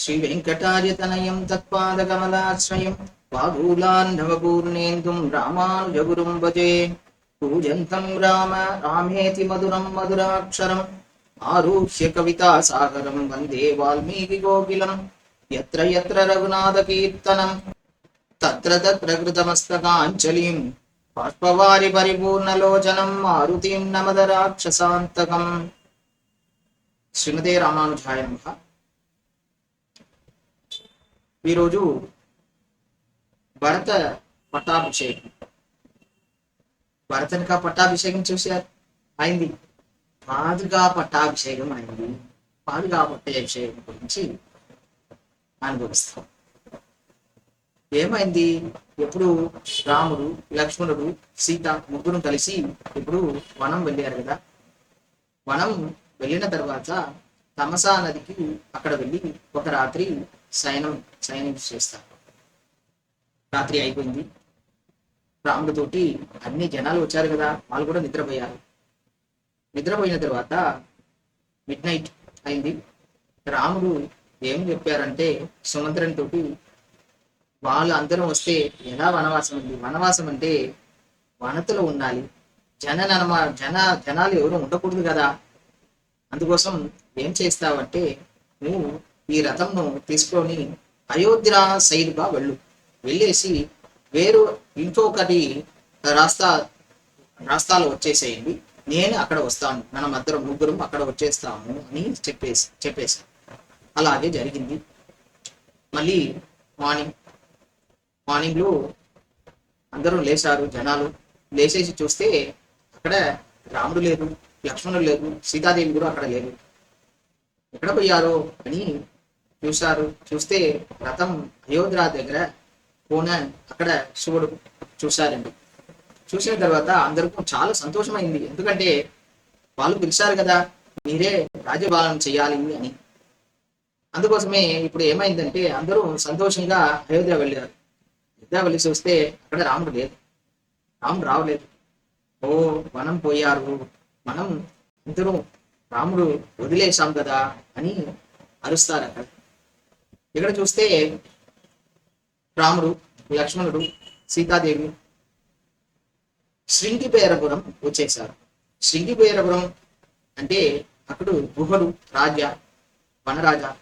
శ్రీ వెంకటార్యతనయం తత్పాదకమలాశ్రయం పాదూలాన్నవపూర్ణేందుం రామానుజగురుం భజే పూజంతం రామ రామేతి మధురం మధురాక్షరం ఆరుహ్య కవితా సాగరం వందే వాల్మీకి గోకిలం ఎత్ర ఎత్ర రఘునాథ కీర్తనం తత్ర తత్ర కృతమస్తకాంజలిం బాష్పవారి పరిపూర్ణలోచనం మారుతిం నమద రాక్షసాంతకం శ్రీమతే రామానుజాయ నమః ఈరోజు భరత పట్టాభిషేకం. భరతనికా పట్టాభిషేకం చూశారు. అయింది. పాదుగా పట్టాభిషేకం అయింది. పాదుగా పట్టాభిషేకం గురించి అనుభవిస్తాం. ఏమైంది? ఎప్పుడు రాముడు లక్ష్మణుడు సీత ముగ్గురు కలిసి ఇప్పుడు వనం వెళ్ళారు కదా? వనం వెళ్ళిన తర్వాత తమసా నదికి అక్కడ వెళ్ళి ఒక రాత్రి శయనం శయనం చేస్తారు రాత్రి అయిపోయింది. రాముడితోటి అన్ని జనాలు వచ్చారు కదా వాళ్ళు కూడా నిద్రపోయారు. నిద్రపోయిన తర్వాత మిడ్ నైట్ అయింది. రాముడు ఏం చెప్పారంటే సుమంత్రంతో తోటి వాళ్ళు అందరం వస్తే ఎలా వనవాసం ఉంది? వనవాసం అంటే వనతలో ఉండాలి. జన ననమ జన జనాలు ఎవరు ఉండకూడదు కదా. అందుకోసం ఏం చేస్తావంటే నువ్వు ఈ రథంను తీసుకొని అయోధ్య సైడ్గా వెళ్ళు. వెళ్ళేసి వేరు ఇంకొకటి రాస్తా రాస్తాలు వచ్చేసేయండి. నేను అక్కడ వస్తాను. మనం అద్దరం ముగ్గురం అక్కడ వచ్చేస్తాము అని చెప్పేసి చెప్పేసి అలాగే జరిగింది. మళ్ళీ మార్నింగ్ మార్నింగ్లో అందరూ లేచారు జనాలు. లేచేసి చూస్తే అక్కడ రాముడు లేదు లక్ష్మణుడు లేదు సీతాదేవి కూడా అక్కడ లేదు. ఎక్కడ పోయారో అని చూశారు. చూస్తే రథం అయోధ్య దగ్గర పోన అక్కడ శివుడు చూశారండి. చూసిన తర్వాత అందరికీ చాలా సంతోషమైంది. ఎందుకంటే వాళ్ళు పిలిచారు కదా మీరే రాజ్యపాలన చేయాలి అని. అందుకోసమే ఇప్పుడు ఏమైందంటే అందరూ సంతోషంగా అయోధ్య వెళ్ళారు. అయోధ్య వెళ్ళి చూస్తే అక్కడ రాముడు లేదు రాముడు రావలేదు. ఓ వనం పోయారు. మనం అందరూ రాముడు వదిలేశాం కదా అని అరుస్తారు అక్కడ. ఇక్కడ చూస్తే రాముడు లక్ష్మణుడు సీతాదేవి శృంగిపేరపురం వచ్చేసారు. శృంగిపేరపురం అంటే అక్కడ గుహలు రాజా వనరాజా.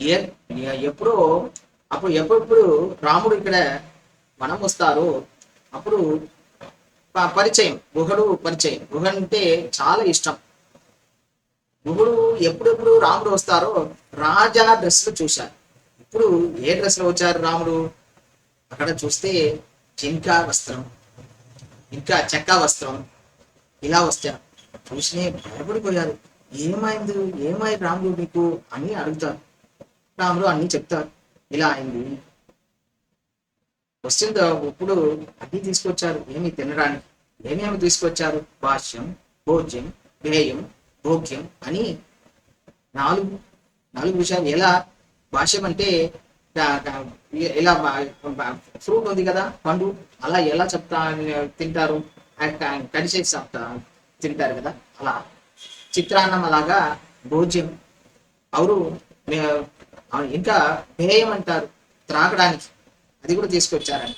ఏ ఎప్పుడో అప్పుడు ఎప్పుడప్పుడు రాముడు ఇక్కడ వనం వస్తారో అప్పుడు ప- పరిచయం గుహడు పరిచయం. గుహ అంటే చాలా ఇష్టం. గుహుడు ఎప్పుడెప్పుడు రాముడు వస్తారో రాజా డ్రెస్సులు చూశారు. ఇప్పుడు ఏ డ్రెస్లో వచ్చారు రాముడు? అక్కడ చూస్తే జింకా వస్త్రం ఇంకా చెక్క వస్త్రం ఇలా వచ్చారు చూసినే భయపడిపోయారు ఏమైంది? ఏమై రాముడు నీకు అని అడుగుతారు. రాముడు అన్ని చెప్తారు. ఇలా అయింది. వస్తుందో ఇప్పుడు అన్ని తీసుకొచ్చారు. ఏమి తినడానికి? ఏమేమి తీసుకొచ్చారు? భాష్యం భోజ్యం వ్యయం భోగ్యం అని నాలుగు నాలుగు విషయాలు ఎలా భాష్యం అంటే ఎలా ఫ్రూట్ ఉంది కదా పండు అలా ఎలా చెప్తా తింటారు? కడిచేసి చెప్తా తింటారు కదా అలా. చిత్రాన్నం అలాగా భోజ్యం అవరు ఇంకా భేయం అంటారు త్రాగడానికి. అది కూడా తీసుకొచ్చారంట.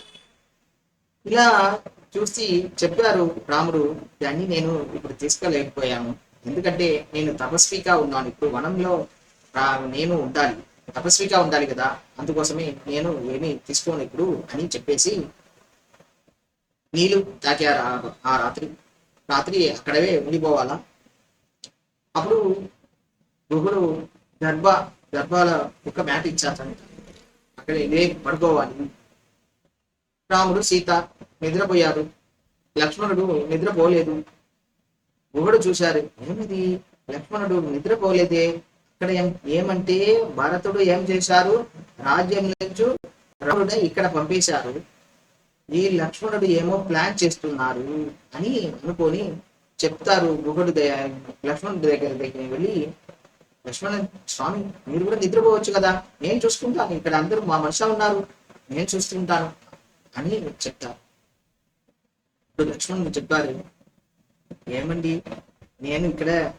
ఇలా చూసి చెప్పారు రాముడు దాన్ని నేను ఇప్పుడు తీసుకోలేకపోయాను. ఎందుకంటే నేను తపస్విగా ఉన్నాను. ఇప్పుడు వనంలో రా- నేను ఉండాలి. తపస్విగా ఉండాలి కదా. అందుకోసమే నేను ఏమి తీసుకోను ఇప్పుడు అని చెప్పేసి నీళ్ళు తాకారు ఆ- ఆ రాత్రి రాత్రి అక్కడవే ఉండిపోవాలా? అప్పుడు గుహుడు గర్భ గర్భాల ఒక మ్యాట్ ఇచ్చారు అక్కడ ఇదే పడుకోవాలి. రాముడు సీత నిద్రపోయారు లక్ష్మణుడు నిద్రపోలేదు. గుహుడు చూశారు ఏమిది? లక్ష్మణుడు నిద్రపోలేదే? ఇక్కడ ఏం ఏమంటే భరతుడు ఏం చేశారు? రాజ్యం నుంచి రాముడు ఇక్కడ పంపేశారు. ఈ లక్ష్మణుడు ఏమో ప్లాన్ చేస్తున్నారు అని అనుకొని చెప్తారు గుహుడు లక్ష్మణుడి దగ్గర దగ్గర వెళ్ళి లక్ష్మణ స్వామి మీరు కూడా నిద్రపోవచ్చు కదా? నేను చూసుకుంటాను. ఇక్కడ అందరూ మా మనుషులు ఉన్నారు. నేను చూసుకుంటాను అని చెప్తారు. ఇప్పుడు లక్ష్మణుడు చెప్పారు ఏమండి? నేను ఇక్కడ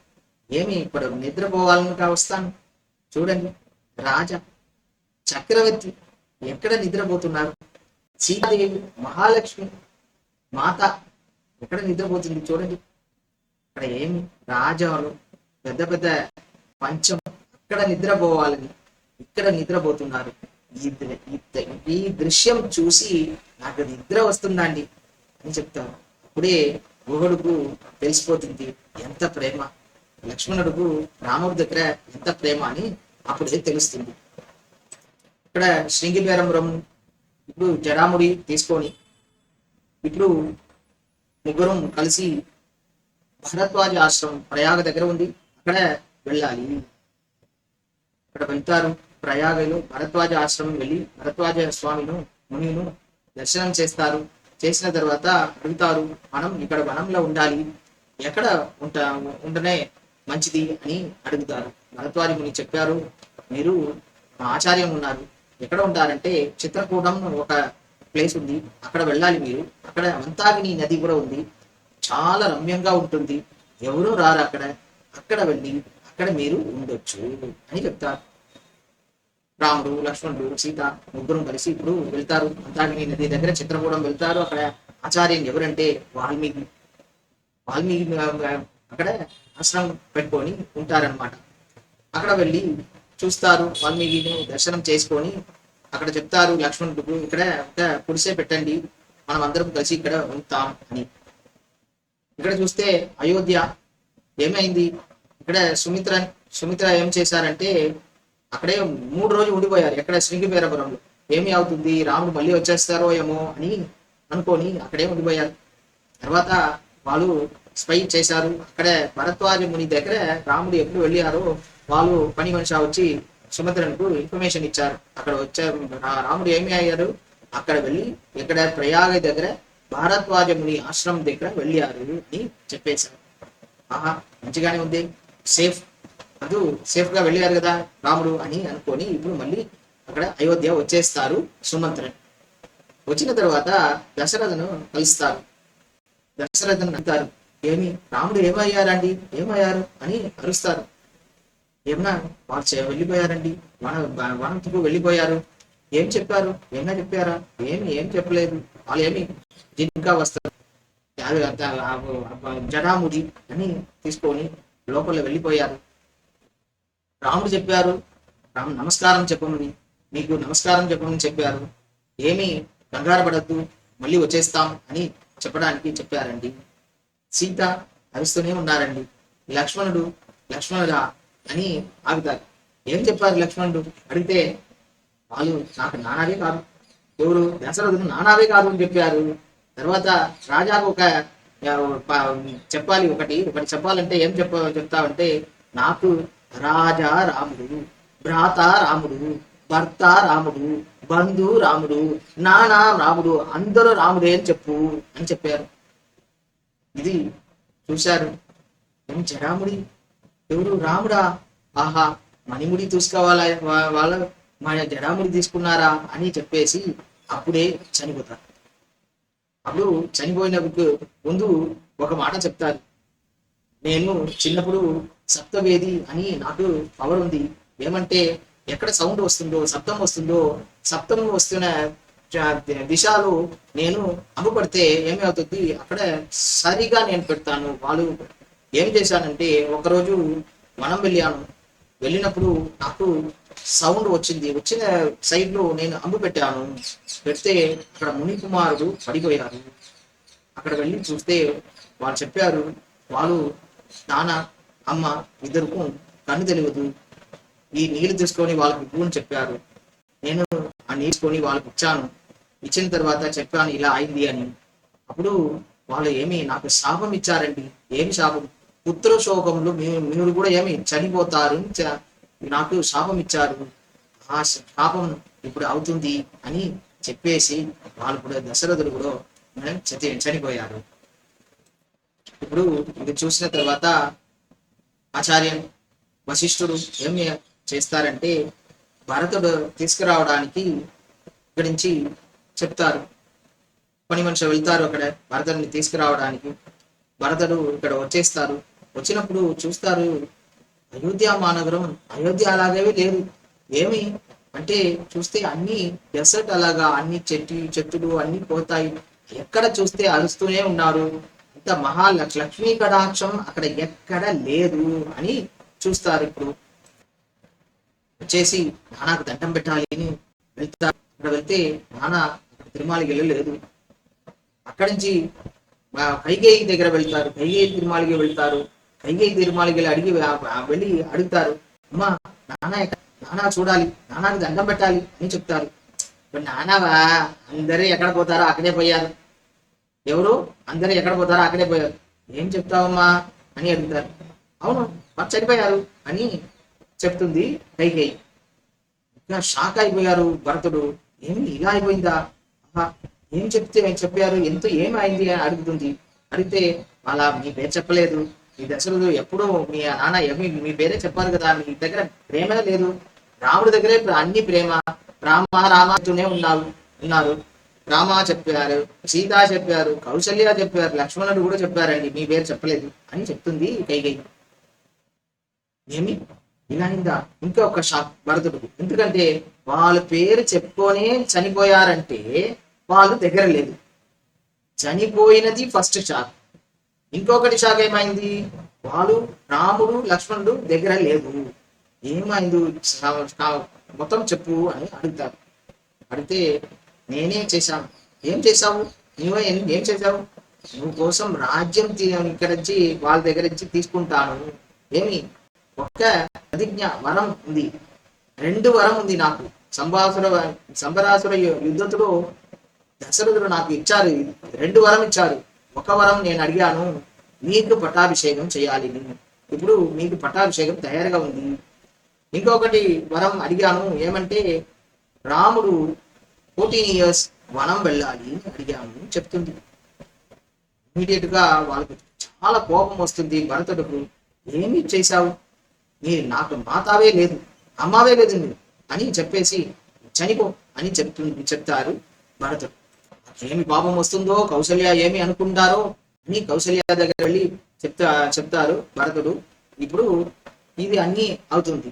ఏమి ఇప్పుడు నిద్రపోవాలని వస్తాను. చూడండి రాజా చక్రవర్తి ఎక్కడ నిద్రపోతున్నారు? సీతాదేవి మహాలక్ష్మి మాత ఎక్కడ నిద్రపోతుంది చూడండి. ఇక్కడ ఏమి రాజాలు పెద్ద పెద్ద పంచం అక్కడ నిద్రపోవాలని ఇక్కడ నిద్రపోతున్నారు. ఈ ఈ ద- ఈ దృశ్యం చూసి నాకు నిద్ర వస్తుందండి అని చెప్తారు. అప్పుడే గుహుడుకు తెలిసిపోతుంది. ఎంత ప్రేమ? లక్ష్మణుడుకు రాముడి దగ్గర ఎంత ప్రేమ అని అప్పుడే తెలుస్తుంది? ఇక్కడ శృంగిబేరంపురం ఇప్పుడు జడాముడి తీసుకొని ఇప్పుడు ముగ్గురం కలిసి భరద్వాజ ఆశ్రమం ప్రయాగ దగ్గర ఉంది. అక్కడ వెళ్ళాలి. అక్కడ వెళ్తారు. ప్రయాగలో భరద్వాజ ఆశ్రమం వెళ్ళి భరద్వాజ స్వామిను మునిను దర్శనం చేస్తారు. చేసిన తర్వాత అడుగుతారు మనం ఇక్కడ వనంలో ఉండాలి. ఎక్కడ ఉంటా ఉండనే మంచిది అని అడుగుతారు. భరద్వారి ముని చెప్పారు మీరు మా ఆచార్యం ఉన్నారు. ఎక్కడ ఉంటారంటే చిత్రకూటం ఒక ప్లేస్ ఉంది. అక్కడ వెళ్ళాలి మీరు. అక్కడ మంతాగిని నది కూడా ఉంది. చాలా రమ్యంగా ఉంటుంది. ఎవరూ రారు అక్కడ. అక్కడ వెళ్ళి అక్కడ మీరు ఉండొచ్చు అని చెప్తారు. రాముడు లక్ష్మణుడు సీత ముగ్గురు కలిసి ఇప్పుడు వెళ్తారు. అంతాగిని నది దగ్గర చిత్రకూడం వెళ్తారు. అక్కడ ఆచార్యం ఎవరంటే వాల్మీకి. వాల్మీకి అక్కడ ఆశ్రమం పెట్టుకొని ఉంటారన్నమాట. అక్కడ వెళ్ళి చూస్తారు. వాల్మీకిని దర్శనం చేసుకొని అక్కడ చెప్తారు లక్ష్మణుడు ఇక్కడ ఒక కుడిసే పెట్టండి. మనం అందరం కలిసి ఇక్కడ ఉంటాం అని. ఇక్కడ చూస్తే అయోధ్య ఏమైంది? ఇక్కడ సుమిత్ర సుమిత్ర ఏం చేశారంటే అక్కడే మూడు రోజులు ఉండిపోయారు. ఎక్కడ శృంగిపేరపురంలో ఏమి అవుతుంది? రాముడు మళ్ళీ వచ్చేస్తారో ఏమో అని అనుకొని అక్కడే ఉండిపోయారు. తర్వాత వాళ్ళు స్పై చేశారు. అక్కడే భరద్వాజ ముని దగ్గర రాముడు ఎప్పుడు వెళ్ళారో వాళ్ళు పని మనిషి వచ్చి సుభద్రకు ఇన్ఫర్మేషన్ ఇచ్చారు. అక్కడ వచ్చే రాముడు ఏమి అయ్యారు అక్కడ వెళ్ళి ఇక్కడ ప్రయాగ దగ్గర భారద్వాజ ముని ఆశ్రమం దగ్గర వెళ్ళారు అని చెప్పేశారు. ఆహా మంచిగానే ఉంది. సేఫ్ అందు సేఫ్గా వెళ్ళారు కదా రాముడు అని అనుకొని ఇప్పుడు మళ్ళీ అక్కడ అయోధ్య వచ్చేస్తారు సుమంత్ర. వచ్చిన తర్వాత దశరథను కలుస్తారు. దశరథను అంటారు ఏమి? రాముడు ఏమయ్యారండి? ఏమయ్యారు అని అరుస్తారు. ఏమన్నా వాళ్ళు వెళ్ళిపోయారండి? వన వనంతకు వెళ్ళిపోయారు. ఏం చెప్పారు? ఏమైనా చెప్పారా? ఏమి ఏం చెప్పలేదు. వాళ్ళు ఏమి? ఇంకా వస్తారు. జడాముడి అని తీసుకొని లోపల వెళ్ళిపోయారు. రాముడు చెప్పారు రాము నమస్కారం చెప్పమని మీకు నమస్కారం చెప్పమని చెప్పారు. ఏమి కంగారు పడద్దు మళ్ళీ వచ్చేస్తాం అని చెప్పడానికి చెప్పారండి. సీత అరుస్తూనే ఉన్నారండి. లక్ష్మణుడు లక్ష్మణుడా అని ఆగుతారు. ఏం చెప్పారు లక్ష్మణుడు? అడిగితే వాళ్ళు నాకు నానావే కాదు. ఎవరు దశరథుడు నానావే కాదు అని చెప్పారు. తర్వాత రాజాకు ఒక చెప్పాలి ఒకటి ఒకటి చెప్పాలంటే ఏం చెప్ప చెప్తావంటే నాకు రాజా రాముడు భ్రాత రాముడు భర్త రాముడు బంధు రాముడు నానా రాముడు అందరూ రాముడే అని చెప్పు అని చెప్పారు. ఇది చూశారు. ఏం జడాముడి ఎవరు? రాముడా? ఆహా మణిముడి తీసుకోవాలా వాళ్ళ మన జడాముడి తీసుకున్నారా? అని చెప్పేసి అప్పుడే చనిపోతారు. అప్పుడు చనిపోయినప్పుడు ముందు ఒక మాట చెప్తారు. నేను చిన్నప్పుడు సప్తవేది అని నాకు పవర్ ఉంది. ఏమంటే ఎక్కడ సౌండ్ వస్తుందో శబ్దం వస్తుందో శబ్దం వస్తున్న జ- దిశలో నేను అమ్ముపడితే ఏమి అవుతుంది అక్కడ సరిగా నేను పెడతాను. వాళ్ళు ఏం చేశానంటే ఒకరోజు మనం వెళ్ళాను. వెళ్ళినప్పుడు నాకు సౌండ్ వచ్చింది. వచ్చిన సైడ్లో నేను అమ్ము పెట్టాను. పెడితే అక్కడ ముని కుమారుడు పడిపోయారు. అక్కడ వెళ్ళి చూస్తే వాళ్ళు చెప్పారు వాళ్ళు నాన్న అమ్మ ఇద్దరుకు కన్ను తెలియదు. ఈ నీళ్ళు తీసుకొని వాళ్ళకి ఇవ్వని చెప్పారు. నేను ఆ నీసుకొని వాళ్ళకి ఇచ్చాను. ఇచ్చిన తర్వాత చెప్పాను ఇలా అయింది అని. అప్పుడు వాళ్ళు ఏమి నాకు శాపం ఇచ్చారండి. ఏమి శాపం? పుత్ర శోకంలో మీరు కూడా ఏమి చనిపోతారు? చ- నాకు శాపం ఇచ్చారు. ఆ శాపం ఇప్పుడు అవుతుంది అని చెప్పేసి వాళ్ళు కూడా దశరథుడు కూడా చని- చనిపోయారు. ఇప్పుడు ఇది చూసిన తర్వాత ఆచార్యం వశిష్ఠుడు ఏం చేస్తారంటే భరతుడు తీసుకురావడానికి ఇక్కడి నుంచి చెప్తారు. పని మనిషి వెళ్తారు అక్కడ భరతుడిని తీసుకురావడానికి. భరతుడు ఇక్కడ వచ్చేస్తారు. వచ్చినప్పుడు చూస్తారు అయోధ్య మానగరం అయోధ్య అలాగే లేదు. ఏమి? అంటే చూస్తే అన్ని డెసర్ట్ అలాగా అన్ని చెట్టు చెట్టులు అన్ని పోతాయి. ఎక్కడ చూస్తే అరుస్తూనే ఉన్నారు. ఇంత మహా లక్ష్మీ కటాక్షం అక్కడ ఎక్కడ లేదు అని చూస్తారు ఇప్పుడు. వచ్చేసి నాన్నకు దండం పెట్టాలి అని వెళ్తారు అక్కడ వెళ్తే నాన్న అక్కడ తిరుమలకి వెళ్ళలేదు. అక్కడి నుంచి ఆ, కైకేయి దగ్గర వెళ్తారు. కైకేయి తిరుమలకి వెళ్తారు. కైకేయి తిరుమలకి వెళ్ళి అడిగి వెళ్ళి అడుగుతారు. అమ్మా నాన్న ఎక్కడ- నాన్న చూడాలి. నాన్నకి దండం పెట్టాలి అని చెప్తారు. ఇప్పుడు నాన్నవా అందరూ ఎక్కడ పోతారో అక్కడే పోయారు. ఎవరు? అందరూ ఎక్కడ పోతారో అక్కడే పోయారు. ఏం చెప్తావమ్మా? అని అడుగుతారు. అవును వారు చనిపోయారు అని చెప్తుంది కైకేయి. ఇంకా షాక్ అయిపోయారు భరతుడు. ఏమి ఇలా అయిపోయిందా? ఏం చెప్తే ఏం చెప్పారు? ఎంత ఏమైంది? అని అడుగుతుంది. అడిగితే అలా మీ పేరు చెప్పలేదు. మీ దశరథుడు ఎప్పుడూ మీ నాన్న ఏమి మీ పేరే చెప్పారు కదా మీ దగ్గర ప్రేమే లేదు. రాముడి దగ్గరే అన్ని ప్రేమ. రామ రామ ఉన్నారు ఉన్నారు. రామ చెప్పారు సీత చెప్పారు కౌశల్య చెప్పారు లక్ష్మణుడు కూడా చెప్పారండి మీ పేరు చెప్పలేదు అని చెప్తుంది కైకై ఏమి? ఇలా అయిందా ఇంకా ఒక షాక్ భరతుడు ఎందుకంటే వాళ్ళ పేరు చెప్పుకొనే చనిపోయారంటే వాళ్ళు దగ్గర లేదు. చనిపోయినది ఫస్ట్ షాక్. ఇంకొకటి షాక్ ఏమైంది? వాళ్ళు రాముడు లక్ష్మణుడు దగ్గర లేదు. ఏమైంది? మొత్తం చెప్పు అని అడుగుతారు. అడిగితే నేనేం చేశాను? ఏం చేశావు? నువ్వే ఏం ఏం చేశావు? నువ్వు కోసం రాజ్యం ఇక్కడ నుంచి వాళ్ళ దగ్గర నుంచి తీసుకుంటాను. ఏమి? ఒక్క ప్రతిజ్ఞ వరం ఉంది. రెండు వరం ఉంది నాకు. సంభాసుర సంబరాసుర యుద్ధతుడు దశరథుడు నాకు ఇచ్చారు. రెండు వరం ఇచ్చారు. ఒక వరం నేను అడిగాను. మీకు పట్టాభిషేకం చేయాలి. నేను. ఇప్పుడు మీకు పట్టాభిషేకం తయారుగా ఉంది. ఇంకొకటి వరం అడిగాను. ఏమంటే రాముడు ఫోర్టీన్ ఇయర్స్ వనం వెళ్ళాలి అని అడిగాను చెప్తుంది. ఇమీడియట్గా వాళ్ళకి చాలా కోపం వస్తుంది భరతుడుకు ఏమి చేశావు? మీరు నాకు మాతావే లేదు అమ్మావే లేదు నువ్వు అని చెప్పేసి చనిపో అని చెప్తుంది చెప్తారు భరతుడు. ఏమి పాపం వస్తుందో కౌశల్య ఏమి అనుకుంటారో అని కౌశల్య దగ్గర వెళ్ళి చెప్తా చెప్తారు భరతుడు. ఇప్పుడు ఇది అన్ని అవుతుంది.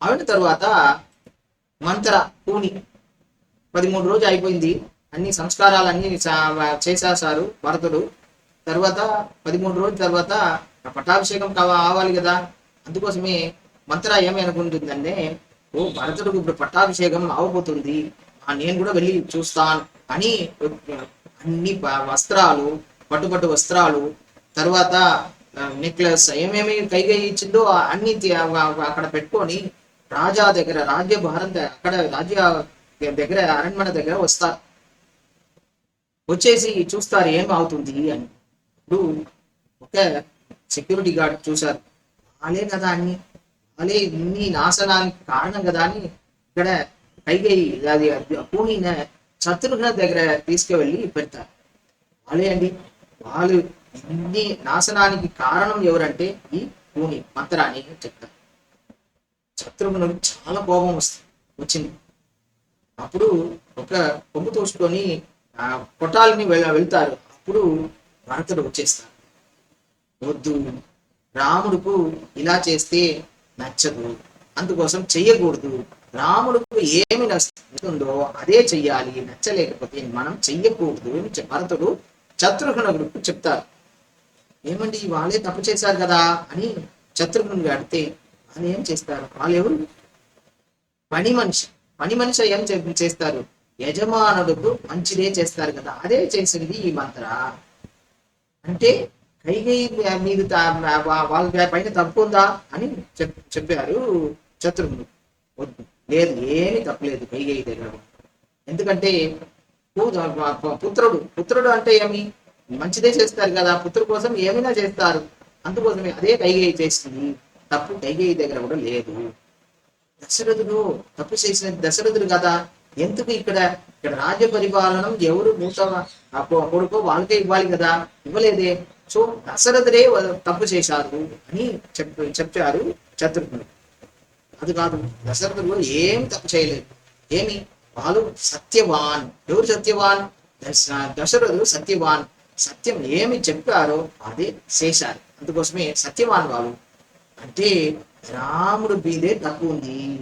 అయిన తర్వాత మంత్ర పూని పదిమూడు రోజు అయిపోయింది. అన్ని సంస్కారాలు అన్ని చేసేసారు భరతుడు తర్వాత పదిమూడు రోజుల తర్వాత పట్టాభిషేకం కావా కావాలి కదా. అందుకోసమే మంత్ర ఏమి అనుకుంటుందంటే ఓ భరతుడికి ఇప్పుడు పట్టాభిషేకం అవబోతుంది. నేను కూడా వెళ్ళి చూస్తాను అని అన్ని వస్త్రాలు పట్టు పట్టు వస్త్రాలు తర్వాత నెక్లెస్ ఏమేమి కైగా ఇచ్చిందో అన్ని అక్కడ పెట్టుకొని రాజా దగ్గర రాజ్య భారత అక్కడ రాజ్య దగ్గర అరణ్మన దగ్గర వస్తారు. వచ్చేసి చూస్తారు ఏం అవుతుంది అని. ఇప్పుడు ఒక సెక్యూరిటీ గార్డ్ చూశారు. వాళ్ళే కదా అన్ని వాళ్ళే ఇన్ని నాశనానికి కారణం కదా అని ఇక్కడ కైగయి అది పూనిన శత్రుఘ్న దగ్గర తీసుకువెళ్ళి పెడతారు. వాళ్ళే అండి వాళ్ళు ఇన్ని నాశనానికి కారణం ఎవరంటే ఈ భూమి మంత్రాన్ని చెప్తారు. శత్రుఘ్నుడు చాలా కోపం వస్తుంది. వచ్చింది. అప్పుడు ఒక కొమ్ము తోసుకొని ఆ కొట్టాలని వెళ్తారు. అప్పుడు భరతుడు వచ్చేస్తాడు. వద్దు రాముడుకు ఇలా చేస్తే నచ్చదు. అందుకోసం చెయ్యకూడదు. రాముడుకు ఏమి నచ్చుతుందో అదే చెయ్యాలి. నచ్చలేకపోతే మనం చెయ్యకూడదు అని భరతుడు శత్రుఘ్నుడికి చెప్తారు. ఏమండి వాళ్ళే తప్పు చేశారు కదా అని శత్రుఘ్నుడు అడిగితే వాళ్ళు ఏం చేస్తారు? వాళ్ళు ఎవరు పని మనిషి. పని మనిషి ఏం చే- చేస్తారు? యజమానుడుకు మంచిదే చేస్తారు కదా. అదే చేసింది ఈ మంత్ర. అంటే కైగై మీద వాళ్ళ పైన తప్పు ఉందా అని చెప్ చెప్పారు శత్రుఘ్నుడు. వద్దు. లేదు ఏమీ తప్పలేదు కైగై దగ్గర. ఎందుకంటే పుత్రుడు పుత్రుడు అంటే ఏమి? మంచిదే చేస్తారు కదా. పుత్రుడు కోసం ఏమైనా చేస్తారు. అందుకోసమే అదే కైగై చేసింది. తప్పు కైకేయి దగ్గర కూడా లేదు. దశరథుడు తప్పు చేసిన దశరథుడు కదా? ఎందుకు ఇక్కడ ఇక్కడ రాజ్య పరిపాలనం ఎవరు మూత కొడుకో వాళ్ళకే ఇవ్వాలి కదా? ఇవ్వలేదే. సో దశరథుడే తప్పు చేశారు అని చెప్ చెప్పారు శత్రుఘ్నుడు. అది కాదు దశరథుడు ఏం తప్పు చేయలేదు. ఏమి? వాళ్ళు సత్యవాన్. ఎవరు సత్యవాన్? దశ- దశరథుడు సత్యవాన్. సత్యం ఏమి చెప్పారో అదే చేశారు. అందుకోసమే సత్యవాన్ వాళ్ళు. అంటే రాముడు మీదే తప్పు ఉంది.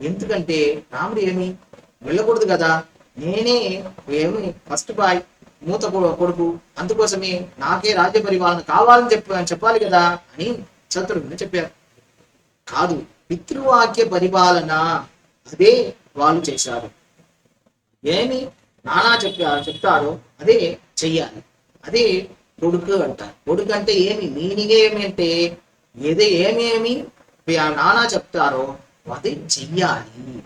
ఎందుకంటే రాముడు ఏమి వెళ్ళకూడదు కదా? నేనే ఏమి ఫస్ట్ బాయ్ మూత కొడుకు అందుకోసమే నాకే రాజ్య పరిపాలన కావాలని చెప్ప చెప్పాలి కదా అని శత్రుఘ్నుడు చెప్పారు. కాదు పితృవాక్య పరిపాలన అదే వాళ్ళు చేశారు. ఏమి నానా చెప్పారు చెప్తారో అదే చెయ్యాలి. అదే కొడుకు అంటారు. కొడుకు అంటే ఏమి? మీనింగ్ ఏమి అంటే ఏదో? ఏమేమి? నానా చెప్తారో అదే చెయ్యాలి.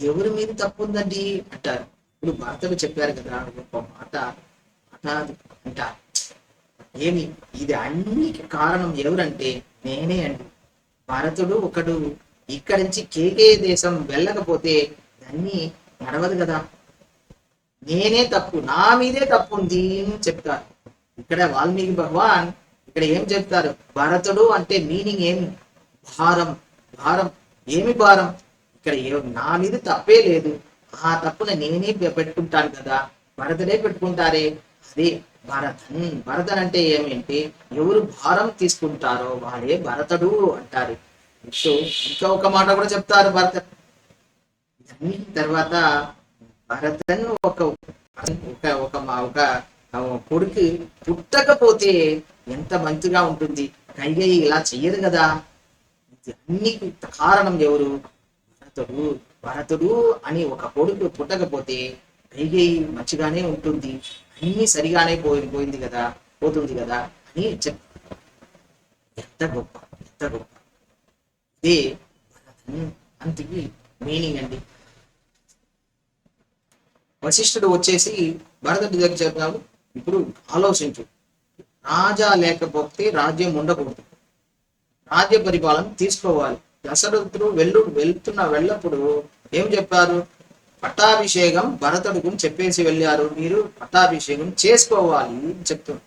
ఎవరి మీద తప్పు ఉందండి అంటారు. ఇప్పుడు భర్తలు చెప్పారు కదా గొప్ప మాట మాట అంటారు. ఏమి? ఇది అన్నికి కారణం ఎవరంటే నేనే అండి. భరతుడు ఒకడు. ఇక్కడి నుంచి కేకే దేశం వెళ్ళకపోతే దాన్ని నడవదు కదా. నేనే తప్పు నా మీదే తప్పు ఉంది అని చెప్తారు. ఇక్కడ వాల్మీకి భగవాన్ ఇక్కడ ఏం చెప్తారు? భరతుడు అంటే మీనింగ్ ఏమి? భారం. భారం. ఏమి భారం? ఇక్కడ ఏ నా మీద తప్పే లేదు. ఆ తప్పున నేనే పెట్టుకుంటాను కదా. భరతుడే పెట్టుకుంటారే. అదే భరతన్ భరతన్ అంటే ఏమేంటి? ఎవరు భారం తీసుకుంటారో వాడే భరతుడు అంటారు. ఇంకా ఒక మాట కూడా చెప్తారు భరత తర్వాత భరతన్ ఒక ఒక ఒక మా- ఒక కొడుకు పుట్టకపోతే ఎంత మంచిగా ఉంటుంది? కైగయి ఇలా చెయ్యదు కదా. అన్నికి అన్ని కారణం ఎవరు? భరతుడు. భరతుడు అని ఒక కొడుకు పుట్టకపోతే కైగయి మంచిగానే ఉంటుంది. అన్ని సరిగానే పోయి పోయింది కదా పోతుంది కదా అని చెప్ ఎంత గొప్ప ఎంత గొప్ప. ఇదే అంతకి మీనింగ్ అండి. వశిష్ఠుడు వచ్చేసి భరతుడి దగ్గర చెప్పాడు ఇప్పుడు ఆలోచించు. రాజా లేకపోతే రాజ్యం ఉండకూడదు. రాజ్య పరిపాలన తీసుకోవాలి. దశరథుడు వెళ్ళు వెళ్తున్న వెళ్ళప్పుడు ఏం చెప్పారు? పట్టాభిషేకం భరతుడికి చెప్పేసి వెళ్ళారు. మీరు పట్టాభిషేకం చేసుకోవాలి అని చెప్తున్నారు.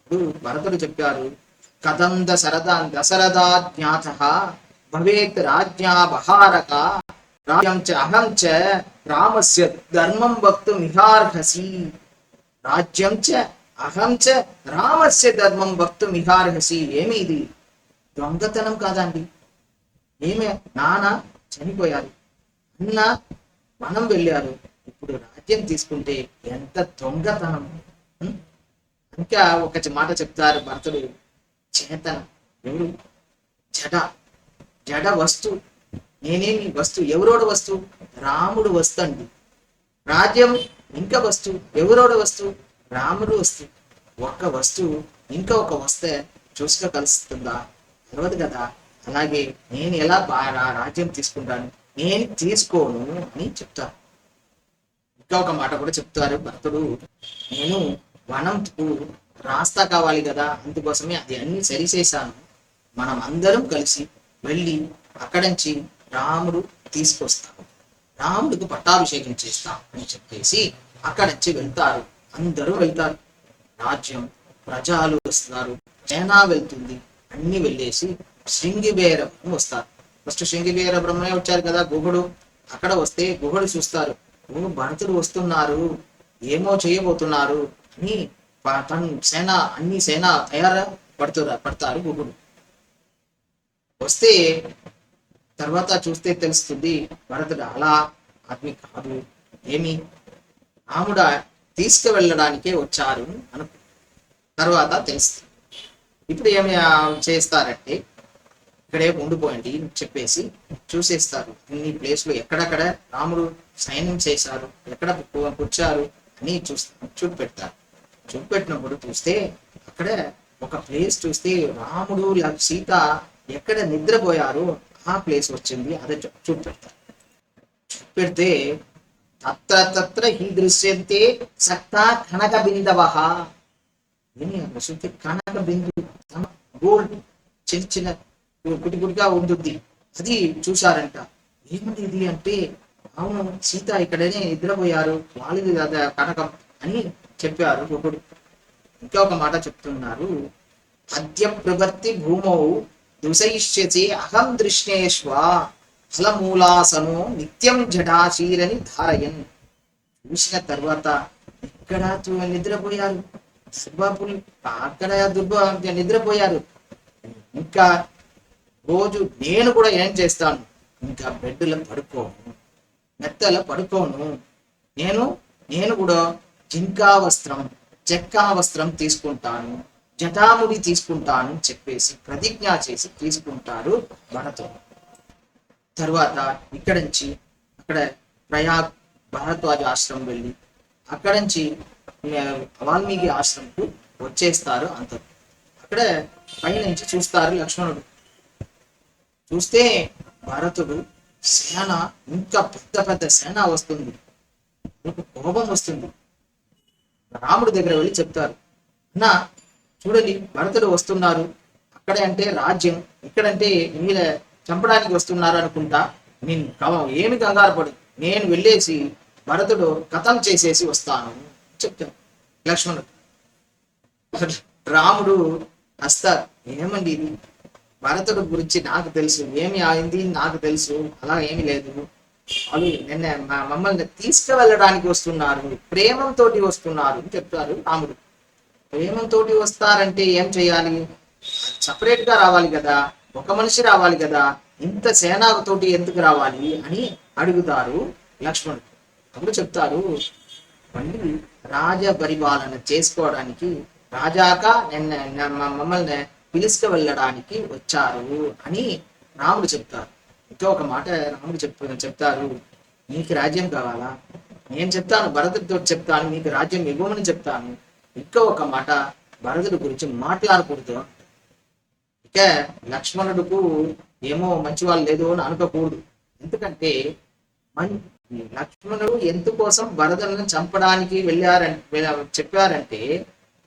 ఇప్పుడు భరతుడు చెప్పారు కథం దశరథ దశరథా జ్ఞాత భవేత్ రాజ్యాపహారక రాజ్యం చ అహం చ రామస్య ధర్మం వక్తు నిహార్హసి రాజ్యం చ అహంచ రామస్య ధర్మం వక్తు మిహార్హసి ఏమి ఇది? దొంగతనం కాదండి ఏమే? నాన్న చనిపోయారు. అన్న మనం వెళ్ళారు. ఇప్పుడు రాజ్యం తీసుకుంటే ఎంత దొంగతనం? ఇంకా ఒక మాట చెప్తారు భర్తలు చేతన. ఎవరు? జడ. జడ వస్తు. నేనేమి వస్తు? ఎవరోడు వస్తు? రాముడు వస్తు అండి రాజ్యం ఇంకా వస్తు. ఎవరోడు వస్తు? రాముడు వస్తు ఒక్క వస్తువు ఇంకా ఒక వస్తే చూసుక కలుస్తుందా? తర్వాత కదా. అలాగే నేను ఎలా బాగా రాజ్యం తీసుకుంటాను? నేను తీసుకోను అని చెప్తాను ఇంకా ఒక మాట కూడా చెప్తారు భక్తుడు నేను వనంకు రాస్తా కావాలి కదా. అందుకోసమే అది అన్ని సరిచేశాను. మనం అందరం కలిసి వెళ్ళి అక్కడి నుంచి రాముడు తీసుకొస్తాం. రాముడికి పట్టాభిషేకం చేస్తాం అని చెప్పేసి అక్కడి నుంచి వెళ్తారు. అందరూ వెళ్తారు. రాజ్యం ప్రజలు వస్తున్నారు. సేనా వెళ్తుంది. అన్ని వెళ్ళేసి శృంగిబేర వస్తారు. ఫస్ట్ శృంగిబేర బ్రహ్మనే వచ్చారు కదా గుహుడు. అక్కడ వస్తే గుహుడు చూస్తారు. ఓ భరతుడు వస్తున్నారు. ఏమో చేయబోతున్నారు. అని తన సేన అన్ని సేన తయార పడుతున్నారు పడతారు గుహుడు. వస్తే తర్వాత చూస్తే తెలుస్తుంది భరతుడు అలా ఆత్మి కాదు. ఏమి? రాముడు తీసుకువెళ్ళడానికే వచ్చారు అను తర్వాత తెలుస్తుంది. ఇప్పుడు ఏమి చేస్తారంటే ఇక్కడే ఉండిపోయండి చెప్పేసి చూసేస్తారు. ఇన్ని ప్లేస్లు ఎక్కడెక్కడ రాముడు సైన్యం చేశారు ఎక్కడ కూర్చారు అని చూస్తారు చూపెడతారు. చూపెట్టినప్పుడు చూస్తే అక్కడ ఒక ప్లేస్ చూస్తే రాముడు సీత ఎక్కడ నిద్రపోయారు ఆ ప్లేస్ వచ్చింది అదే చూ- చూపెడతారు. చూపెడితే తత్ర తత్ర హి దృశ్యంతే సత్తా కనక బిందవ ఏమి కనక బిందు గోల్డ్ చిన్న చిన్న గుడి గుడిగా ఉంటుంది. అది చూశారంట. ఏమిటి ఇది అంటే అవును సీత ఇక్కడనే నిద్రపోయారు. వాళ్ళది అదే కనకం అని చెప్పారు ఒకడు. ఇంకా ఒక మాట చెప్తున్నారు. అద్య ప్రవర్తి భూమౌ దుసయిష్యసి అహం దృష్ణేష్వ. ఫలమూలాసనో నిత్యం జటాశీరని ధారయన్. చూసిన తర్వాత ఇక్కడ నిద్రపోయారు. దుర్బాపులు అక్కడ దుర్బా నిద్రపోయారు. ఇంకా రోజు నేను కూడా ఏం చేస్తాను? ఇంకా బెడ్లో పడుకోను. మెత్తలో పడుకోను. నేను నేను కూడా జింకా వస్త్రం చెక్కా వస్త్రం తీసుకుంటాను. జటాముడి తీసుకుంటాను చెప్పేసి ప్రతిజ్ఞ చేసి తీసుకుంటారు మనతో. తర్వాత ఇక్కడ నుంచి అక్కడ ప్రయాగ్ భరద్వాజ ఆశ్రమం వెళ్ళి అక్కడ నుంచి వాల్మీకి ఆశ్రమంకు వచ్చేస్తారు అంత అక్కడ పైనుంచి చూస్తారు లక్ష్మణుడు. చూస్తే భరతుడు సేన ఇంకా పెద్ద పెద్ద సేన వస్తుంది. నాకు కోపం వస్తుంది. రాముడి దగ్గర వెళ్ళి చెప్తారు. అన్నా చూడండి భరతుడు వస్తున్నారు. అక్కడే అంటే రాజ్యం. ఇక్కడంటే మీద చంపడానికి వస్తున్నారు అనుకుంటా నేను కవం ఏమి కంగారు పడు నేను వెళ్ళేసి భరతుడు కథం చేసేసి వస్తాను చెప్తాను లక్ష్మణుడు. రాముడు వస్తారు ఏమండి ఇది? భరతుడు గురించి నాకు తెలుసు ఏమి అయింది నాకు తెలుసు అలా ఏమి లేదు. వాళ్ళు నిన్న మా మమ్మల్ని తీసుకువెళ్ళడానికి వస్తున్నారు ప్రేమంతో వస్తున్నారు అని చెప్తారు రాముడు. ప్రేమంతో వస్తారంటే ఏం చేయాలి? సపరేట్గా రావాలి కదా. ఒక మనిషి రావాలి కదా ఇంత సేనాతోటి ఎందుకు రావాలి అని అడుగుతారు లక్ష్మణుడు. అప్పుడు చెప్తారు మళ్ళీ రాజ పరిపాలన చేసుకోవడానికి రాజాక నిన్న మమ్మల్ని పిలుచుకు వెళ్ళడానికి వచ్చారు అని రాముడు చెప్తారు. ఇంకా ఒక మాట రాముడు చెప్ చెప్తారు నీకు రాజ్యం కావాలా? నేను చెప్తాను భరతుడితో చెప్తాను నీకు రాజ్యం ఇవ్వమని చెప్తాను. ఇంకా ఒక మాట భరతుడి గురించి మాట్లాడకూడదు. అందుకే లక్ష్మణుడుకు ఏమో మంచి వాళ్ళు లేదు అని అనుకోకూడదు. ఎందుకంటే మన్ లక్ష్మణుడు ఎందుకోసం భరతులను చంపడానికి వెళ్ళారంటే చెప్పారంటే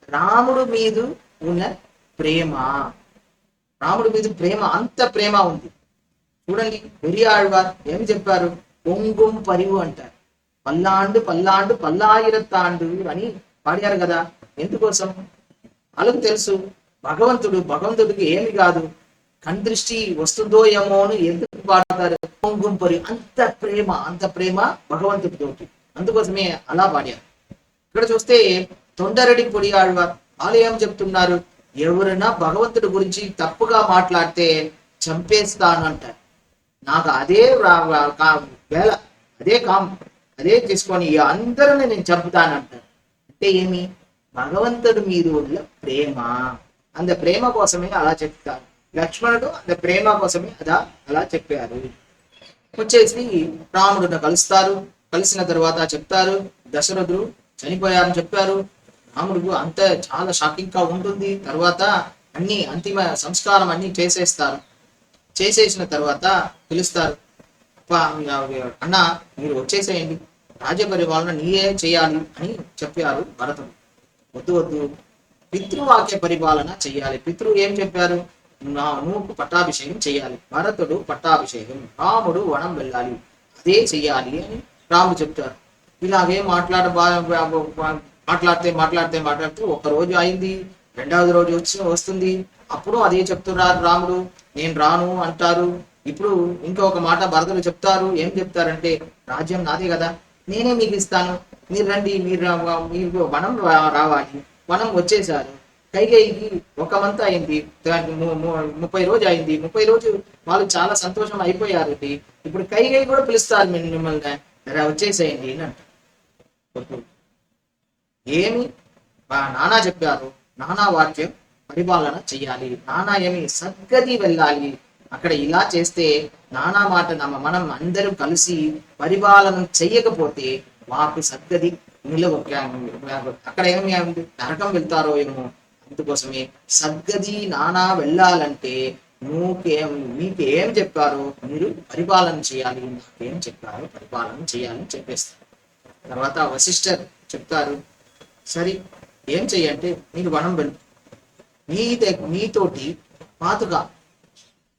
రాముడు మీద ఉన్న ప్రేమ. రాముడి మీద ప్రేమ అంత ప్రేమ ఉంది. చూడండి పెరియాழ்వార్ ఏమి చెప్పారు? పొంగుం పరివు అంటారు. పల్లాండు పల్లాండు పల్లాయిరత్తాండు అని పాడారు కదా. ఎందుకోసం? వాళ్ళకు తెలుసు. భగవంతుడు భగవంతుడికి ఏమి కాదు. కందృష్టి వస్తుందో ఏమో అని ఎందుకు పాడతారు పొంగుం అంత ప్రేమ అంత ప్రేమ భగవంతుడితోటి అందుకోసమే అలా పాడారు ఇక్కడ చూస్తే తొండరడి పొడి ఆళ్వార్ వాళ్ళు ఏం చెప్తున్నారు. ఎవరైనా భగవంతుడి గురించి తప్పుగా మాట్లాడితే చంపేస్తాను అంటారు నాకు అదే రా- వేళ అదే కాం అదే తీసుకొని అందరిని నేను చంపుతానంటారు. అంటే ఏమి? భగవంతుడి మీద ఉన్న ప్రేమ. అంత ప్రేమ కోసమే అలా చెప్తారు లక్ష్మణుడు అంత ప్రేమ కోసమే అదా అలా చెప్పారు. వచ్చేసి రాముడుని కలుస్తారు. కలిసిన తర్వాత చెప్తారు దశరథుడు చనిపోయారని చెప్పారు. రాముడు అంత చాలా షాకింగ్గా ఉంటుంది. తర్వాత అన్ని అంతిమ సంస్కారం అన్ని చేసేస్తారు. చేసేసిన తర్వాత పిలుస్తారు. అన్న మీరు వచ్చేసేయండి. రాజ్యపరిపాలన నీయే చేయాలి అని చెప్పారు భరతుడు. వద్దు వద్దు. పితృవాక్య పరిపాలన చేయాలి. పితృ ఏం చెప్పారు? నా నువ్వు పట్టాభిషేకం చేయాలి. భరతుడు పట్టాభిషేకం రాముడు వనం వెళ్ళాలి. అదే చెయ్యాలి అని రాముడు చెప్తారు. ఇలాగే మాట్లాడ మాట్లాడితే మాట్లాడితే మాట్లాడితే ఒక రోజు అయింది. రెండవది రోజు వచ్చి వస్తుంది. అప్పుడు అదే చెప్తున్నారు రాముడు. నేను రాను అంటారు. ఇప్పుడు ఇంకొక మాట భరతుడు చెప్తారు. ఏం చెప్తారంటే రాజ్యం నాదే కదా. నేనే మీకు ఇస్తాను. మీరు రండి మీరు మీరు వనం రా- రావాలి. వనం వచ్చేసారు. కైకేయికి ఒక మంత్ అయింది. దానికి ముప్పై రోజు అయింది. ముప్పై రోజు వాళ్ళు చాలా సంతోషం అయిపోయారు ఇప్పుడు కైకేయి కూడా పిలుస్తారు మిమ్మల్ని. రా, వచ్చేసేయండి అని అంటారు. ఏమి? మా నానా చెప్పారు. నానా వాక్యం పరిపాలన చెయ్యాలి. నానా ఏమి సద్గతి వెళ్ళాలి. అక్కడ ఇలా చేస్తే నానా మాట నమ్మ మనం అందరం కలిసి పరిపాలన చెయ్యకపోతే మాకు సద్గతి నిలవ అక్కడ ఏమి ఉంది? నరకం వెళ్తారో ఏమో. అందుకోసమే సద్గతి నానా వెళ్ళాలంటే నువ్వుకేం మీకు ఏం చెప్పారో మీరు పరిపాలన చేయాలి. నాకేం చెప్పారో పరిపాలన చేయాలని చెప్పేస్తారు. తర్వాత వశిష్ఠర్ చెప్తారు సరే ఏం చెయ్యంటే నీకు వనం వెళ్ళు మీ మీతోటి పాతుగా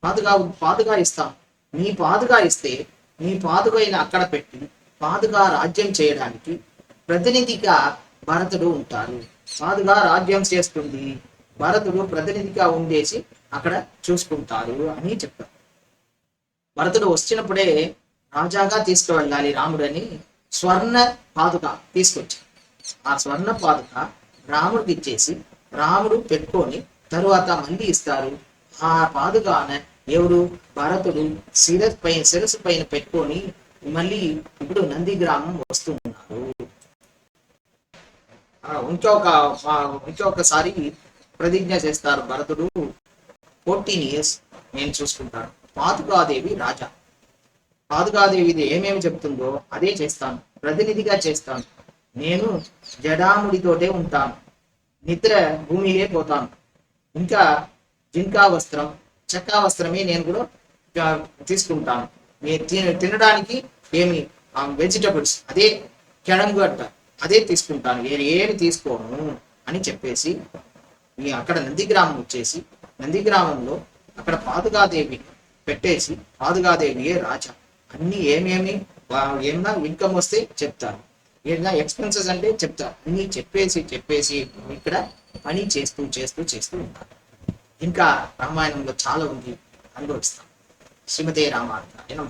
పాతుగా పాతుగా ఇస్తాం. మీ పాతుగా ఇస్తే మీ పాతుగైన అక్కడ పెట్టి పాతుగా రాజ్యం చేయడానికి ప్రతినిధిగా భరతుడు ఉంటారు సాధుగా రాజ్యం చేస్తుంది. భరతుడు ప్రతినిధిగా ఉండేసి అక్కడ చూసుకుంటారు అని చెప్పారు భరతుడు వచ్చినప్పుడే రాజాగా తీసుకువెళ్ళాలి రాముడని స్వర్ణ పాదుక తీసుకొచ్చారు ఆ స్వర్ణ పాదుక రాముడికి ఇచ్చేసి రాముడు పెట్టుకొని తరువాత మళ్ళీ ఇస్తారు. ఆ పాదుకాన ఎవరు? భరతుడు శిరస్ పైన శిరస్సు పైన పెట్టుకొని మళ్ళీ ఇప్పుడు నంది గ్రామం వస్తున్నారు ఇంకొక ఇంకొకసారి ప్రతిజ్ఞ చేస్తారు భరతుడు. ఫోర్టీన్ ఇయర్స్ నేను చూసుకుంటాను. పాదుకాదేవి రాజా. పాదుకాదేవి ఇది ఏమేమి చెప్తుందో అదే చేస్తాను. ప్రతినిధిగా చేస్తాను. నేను జడాముడితోటే ఉంటాను. నిద్ర భూమిలే పోతాను. ఇంకా జింకా వస్త్రం చెక్కా వస్త్రమే నేను కూడా తీసుకుంటాను. తినడానికి ఏమి వెజిటబుల్స్ అదే కెడంగడ్డ అదే తీసుకుంటాను నేను ఏమి తీసుకోను అని చెప్పేసి ఈ అక్కడ నందిగ్రామం వచ్చేసి నందిగ్రామంలో అక్కడ పాదుగాదేవి పెట్టేసి పాదుగాదేవియే రాజా. అన్ని ఏమేమి ఏమన్నా ఇన్కమ్ వస్తే చెప్తారు. ఏదైనా ఎక్స్పెన్సెస్ అంటే చెప్తారు. అన్ని చెప్పేసి చెప్పేసి ఇక్కడ పని చేస్తూ చేస్తూ చేస్తూ ఉంటారు. ఇంకా రామాయణంలో చాలా ఉంది. అనుభవిస్తాం. శ్రీమతే రామాయణ